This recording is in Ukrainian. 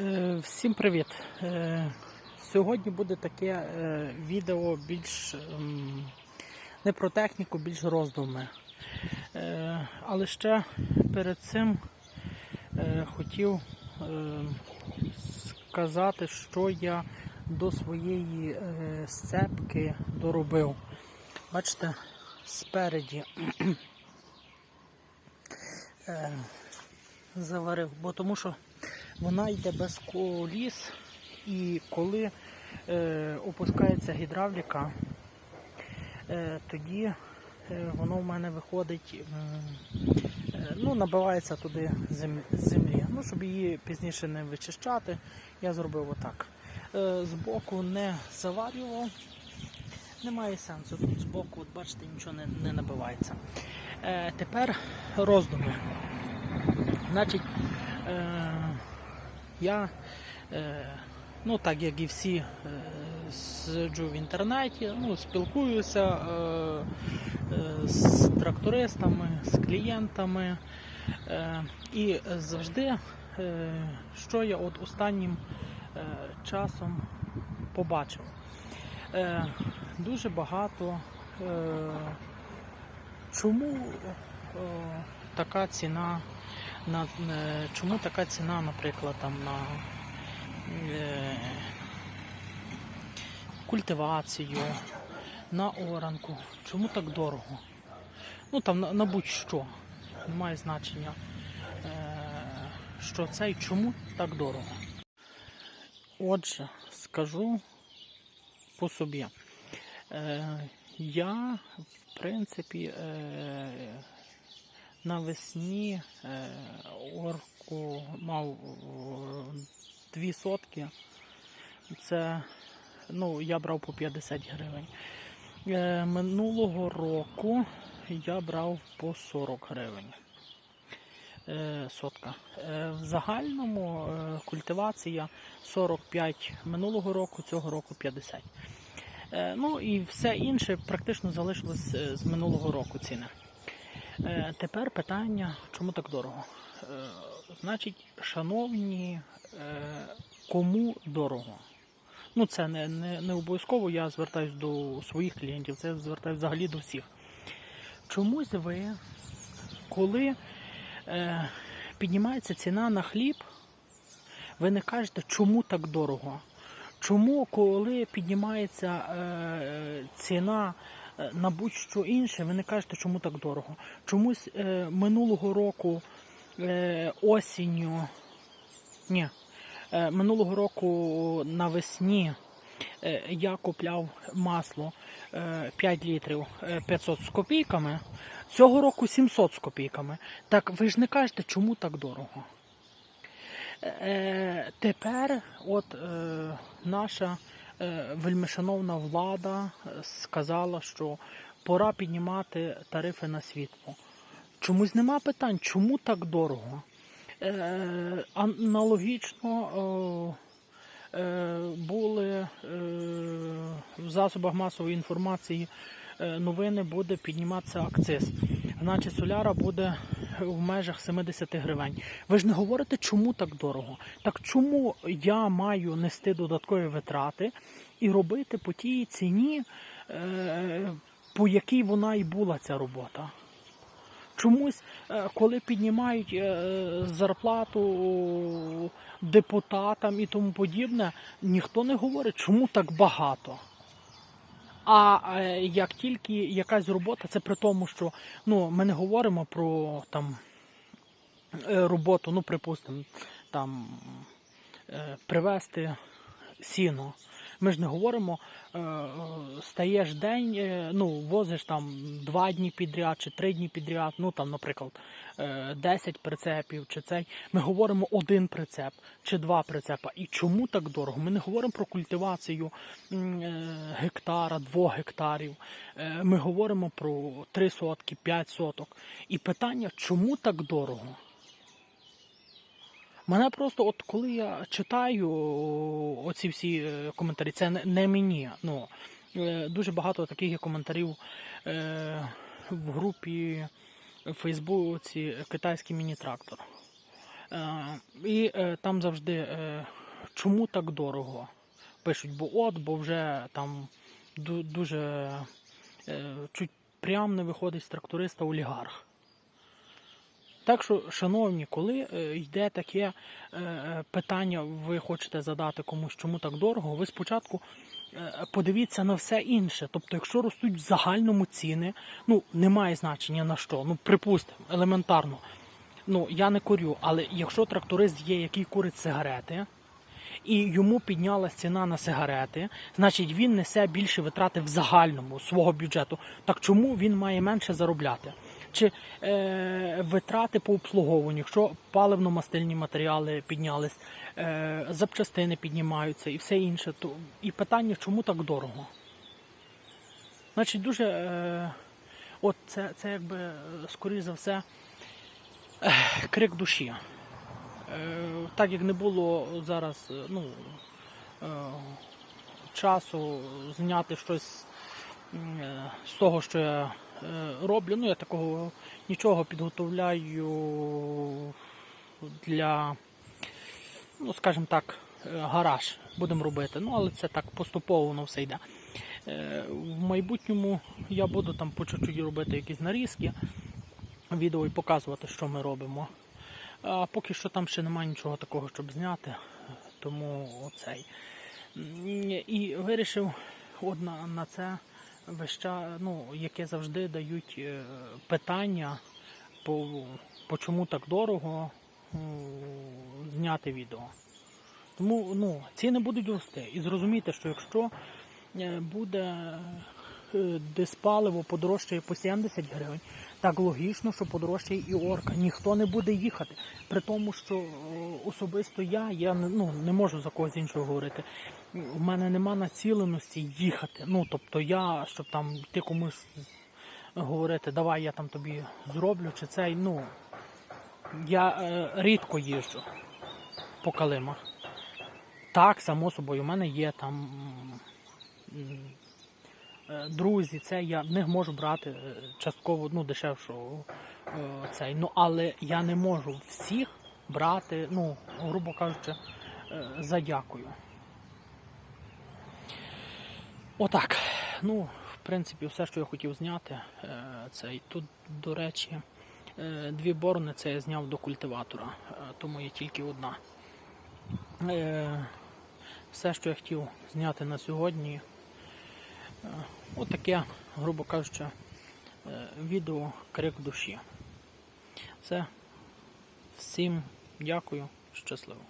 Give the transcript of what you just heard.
Е, Всім привіт! Е, Сьогодні буде таке е, відео більш ем, не про техніку, більш роздуми. Але ще перед цим хотів сказати, що я до своєї сцепки доробив. Бачите, спереді заварив, бо тому що вона йде без коліс, і коли е, опускається гідравліка, е, тоді е, воно в мене виходить, е, ну, набивається туди зем- землі. Ну, щоб її пізніше не вичищати, я зробив отак. Е, збоку не заварював, немає сенсу. Тут збоку, от бачите, нічого не, не набивається. Е, тепер роздуми. Значить, е, я, е, ну так як і всі, е, сиджу в інтернеті, ну, спілкуюся е, з трактористами, з клієнтами. І завжди, що я от останнім часом побачив. Дуже багато. Чому така ціна на е, чому така ціна, наприклад, там на е, культивацію, на оранку? Чому так дорого? Ну там на, на будь-що. Немає значення, е, що це і чому так дорого. Отже, скажу по собі. Е, я, в принципі, е, навесні е, орку мав е, дві сотки. Це, ну, я брав по 50 гривень. Е, минулого року я брав по 40 гривень. Сотка. В загальному культивація 45 минулого року, цього року 50. Е, ну і все інше практично залишилось з минулого року ціни. Е, Тепер питання, чому так дорого? Е, Значить, шановні, е, кому дорого? Ну, це не, не, не обов'язково, я звертаюся до своїх клієнтів, це звертаюся взагалі до всіх. Чомусь ви, коли е, піднімається ціна на хліб, ви не кажете, чому так дорого? Чому, коли піднімається е, ціна на будь-що інше, ви не кажете, чому так дорого? Чомусь е, минулого року е, осінню, ні, е, минулого року навесні е, я купляв масло е, 5 літрів е, 500 з копійками, цього року 700 з копійками. Так ви ж не кажете, чому так дорого? Е, тепер от е, наша е, вельмишановна влада е, сказала, що пора піднімати тарифи на світло. Чомусь нема питань, чому так дорого? Е, аналогічно е, е, були е, в засобах масової інформації е, новини буде підніматися акциз. Значить, соляра буде в межах 70 гривень. Ви ж не говорите, чому так дорого? Так чому я маю нести додаткові витрати і робити по тій ціні, е, по якій вона і була ця робота? Чомусь, е, коли піднімають е, зарплату депутатам і тому подібне, ніхто не говорить, чому так багато. А е, як тільки якась робота, це при тому, що ну, ми не говоримо про там е, роботу, ну, припустимо, там е, привезти сіно. Ми ж не говоримо, е, е, стаєш день, е, ну, возиш там два дні підряд чи три дні підряд, ну там, наприклад, е, 10 прицепів чи цей. Ми говоримо один прицеп чи два прицепа. І чому так дорого? Ми не говоримо про культивацію гектара, двох гектарів. Ми говоримо про три сотки, п'ять соток. І питання, чому так дорого? Мене просто, от коли я читаю оці всі е, коментарі, це не, мені. Ну, е, дуже багато таких коментарів е, в групі в Фейсбуці китайський міні-трактор. І там завжди чому так дорого? Пишуть, бо от, бо вже там дуже чуть прям не виходить з тракториста олігарх. Так що, шановні, коли е, йде таке е, питання, ви хочете задати комусь, чому так дорого, ви спочатку е, подивіться на все інше. Тобто, якщо ростуть в загальному ціни, ну немає значення на що. Ну, припустимо, елементарно. Ну, я не курю, але якщо тракторист є, який курить сигарети, і йому піднялась ціна на сигарети, значить він несе більше витрати в загальному свого бюджету. Так чому він має менше заробляти? Чи е, витрати по обслуговуванню, якщо паливно-мастильні матеріали піднялись, е, запчастини піднімаються і все інше, то і питання, чому так дорого? Значить, дуже е, от це, це якби скоріш за все е, крик душі. Е, так як не було зараз е, ну, е, часу зняти щось е, з того, що я роблю, ну я такого нічого підготовляю для, ну скажімо так, е, гараж будемо робити. Ну, але це так поступово воно все йде. Е, В майбутньому я буду там по чуть-чуть робити якісь нарізки, відео і показувати, що ми робимо. А поки що там ще немає нічого такого, щоб зняти. Тому оцей. І вирішив от на, це ну, яке завжди дають е, питання, по, по чому так дорого зняти відео. Тому ну, ціни будуть рости. І зрозумійте, що якщо е, буде е, диспаливо подорожчає по 70 гривень, так логічно, що подорожчає і орка. Ніхто не буде їхати. При тому, що е, особисто я, я ну, не можу за когось іншого говорити. У мене нема націленості їхати. Ну, тобто я, щоб там йти комусь говорити, давай я там тобі зроблю, чи цей, ну я е, рідко їжджу по калимах. Так, само собою, у мене є там друзі, це я в них можу брати е, частково ну, дешевшу е, цей. Ну, але я не можу всіх брати, ну, грубо кажучи, е, за дякую. Отак. Ну, в принципі, все, що я хотів зняти. е, Це і тут, до речі, е, дві борни це я зняв до культиватора, е, тому є тільки одна. Е, Все, що я хотів зняти на сьогодні. Е, Отаке, грубо кажучи, е, відео крик душі. Все. Всім дякую, щасливо.